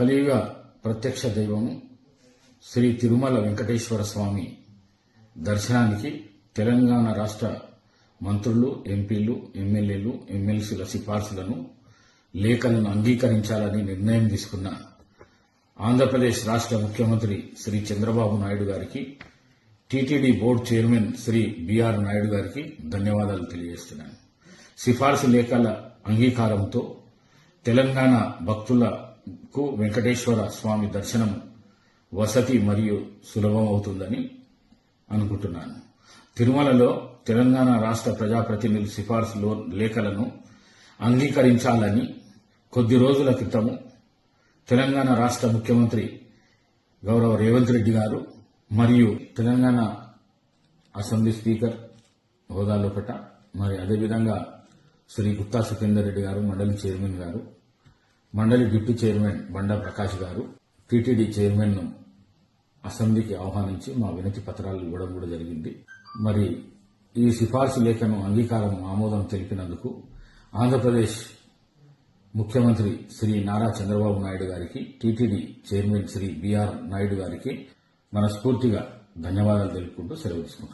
కలియుగ ప్రత్యక్ష దైవము శ్రీ తిరుమల వెంకటేశ్వర స్వామి దర్శనానికి తెలంగాణ రాష్ట్ర మంత్రులు ఎంపీలు ఎమ్మెల్యేలు ఎమ్మెల్సీల సిఫార్సులను లేఖలను అంగీకరించాలని నిర్ణయం తీసుకున్న ఆంధ్రప్రదేశ్ రాష్ట్ర ముఖ్యమంత్రి శ్రీ చంద్రబాబు నాయుడు గారికి TTD board chairman Shri B R Naidu గారికి ధన్యవాదాలు తెలియజేస్తున్నాను. సిఫార్సు లేఖల అంగీకారంతో తెలంగాణ భక్తుల కు వెంకటేశ్వర స్వామి దర్శనం వసతి మరియు సులభం అవుతుందని అనుకుంటున్నాను. తిరుమలలో తెలంగాణ రాష్ట్ర ప్రజాప్రతినిధుల సిఫార్సులో లేఖలను అంగీకరించాలని కొద్ది రోజుల క్రితము తెలంగాణ రాష్ట్ర ముఖ్యమంత్రి గౌరవ రేవంత్ రెడ్డి గారు మరియు తెలంగాణ అసెంబ్లీ స్పీకర్ హోదాలోపట మరి అదేవిధంగా శ్రీ గుత్తా సుఖేందర్ రెడ్డి గారు మండలి చైర్మన్ గారు మండలి డిప్యూటీ చైర్మన్ బండా ప్రకాష్ గారు టీటీడీ చైర్మన్ను అసెంబ్లీకి ఆహ్వానించి మా వినతి పత్రాలు ఇవ్వడం కూడా జరిగింది. మరి ఈ సిఫార్సు లేఖను అంగీకారం ఆమోదం తెలిపినందుకు ఆంధ్రప్రదేశ్ ముఖ్యమంత్రి శ్రీ నారా చంద్రబాబు నాయుడు గారికి TTD chairman Shri B R Naidu గారికి మనస్ఫూర్తిగా ధన్యవాదాలు తెలుపుకుంటూ సెలవు తీసుకుంటున్నాను